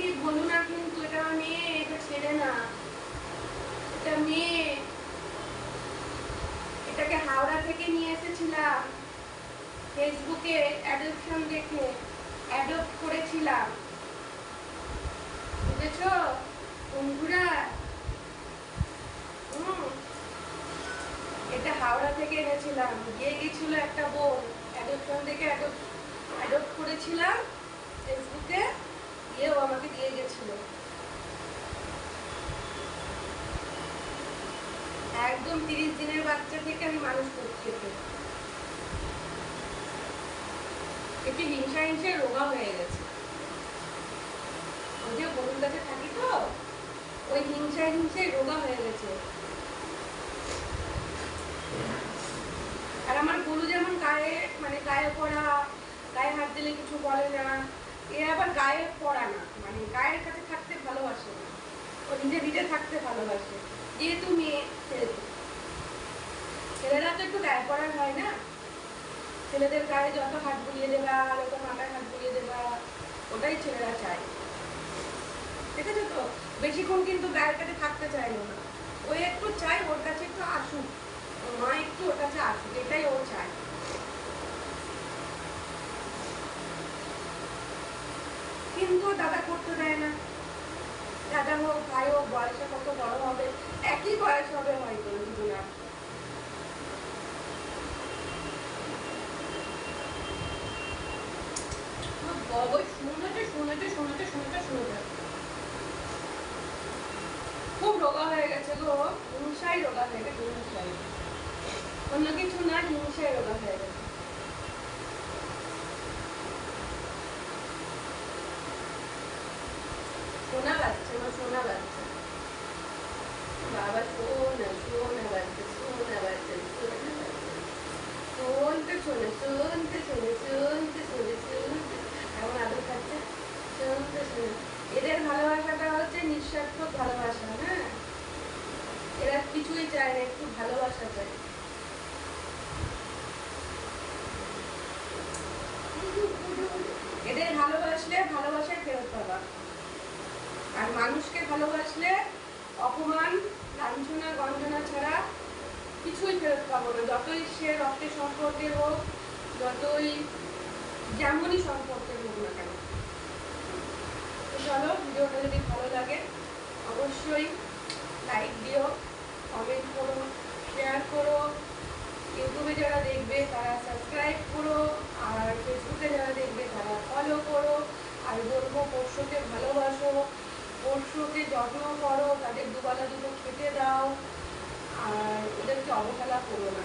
বলো না কিন্তু, এটা মেয়ে, এটা ছেড়ে না। এটা মেয়ে। এটাকে হাওড়া থেকে নিয়ে এসেছিলাম। ফেসবুকে অ্যাডপশন দেখে অ্যাডপ্ট করেছিলাম। বুঝেছ? বন্ধুরা এটা হাওড়া থেকে এনেছিলাম। গিয়ে গেছিল একটা বোন। অ্যাডপশন দেখে অ্যাডপ্ট অ্যাডপ্ট করেছিলাম। ফেসবুক একদম তিরিশ দিনের বাচ্চা থেকে আমি মানুষ করছি একে একটু হিংসা হিংসে রোগা হয়ে গেছে। ওই যে গরুর কাছে থাকি তো, ওই হিংসা হিংসে রোগা হয়ে গেছে। আর আমার গরু যেমন গায়ে মানে গায়ে পড়া, গায়ে হাত দিলে কিছু বলে না, এ আবার গায়ে পড়া না মানে গায়ের কাছে থাকতে ভালোবাসে না। ও নিজে নিজে থাকতে ভালোবাসে। যেহেতু মেয়ে, সেহেতু। গায়ে পড়ার হয় না। ছেলেদের গায়ে যত হাত বুলিয়ে দেবা, যত মাথায় হাত বুলিয়ে দেবা, ওটাই ছেলেরা চায়। আছে তো? বেশিক্ষণ কিন্তু গায়ের কাছে থাকতে চাইলো না। ও একটু চাই ওর কাছে একটু আসুক। মা একটু ওর কাছে আসুক, এটাই ও চায়। কিন্তু দাদা করতে দেয় না। দাদা হোক, ভাই হোক, বয়সে কত বড় হবে, একই বয়স হবে হয়তো দুজনের বাবা শুনেছে শুনেছে শুনেছে শুনেছে। খুব রোগা হয়ে গেছে গো। হিংসাই রোগা হয়ে গেছে হিংসাই অন্য কিছু না হিংসাই রোগা হয়ে গেছে। বাবা শুনতে, শোনে শুনতে শোনে শুনতে, শোনে শুনতে এমন আদর খাচ্ছে শুনতে শোনে এদের ভালোবাসাটা হচ্ছে নিঃস্বার্থক ভালোবাসা হ্যাঁ এরা কিছুই চায় না, একটু ভালোবাসা চায়। এদের ভালোবাসলে ভালোবাসায় ফেরত পাবা। আর মানুষকে ভালোবাসলে অপমান, লাঞ্ছনা, গঞ্জনা ছাড়া কিছুই ফেরত পাবো না। যতই সে রক্তের সম্পর্কে হোক, যতই যেমনই সম্পর্কে হোক না কেন। চলো, ভিডিওটা যদি ভালো লাগে, অবশ্যই লাইক দিও। কমেন্ট করো শেয়ার করো ইউটিউবে যারা দেখবে তারা সাবস্ক্রাইব করো, আর ফেসবুকে যারা দেখবে তারা ফলো করো, আর বলব পরশুকে ভালোবাসো, পরশুকে যত্ন করো, তাদের দুবেলা দুটো খেতে দাও, আর ওদেরকে অবহেলা করো না।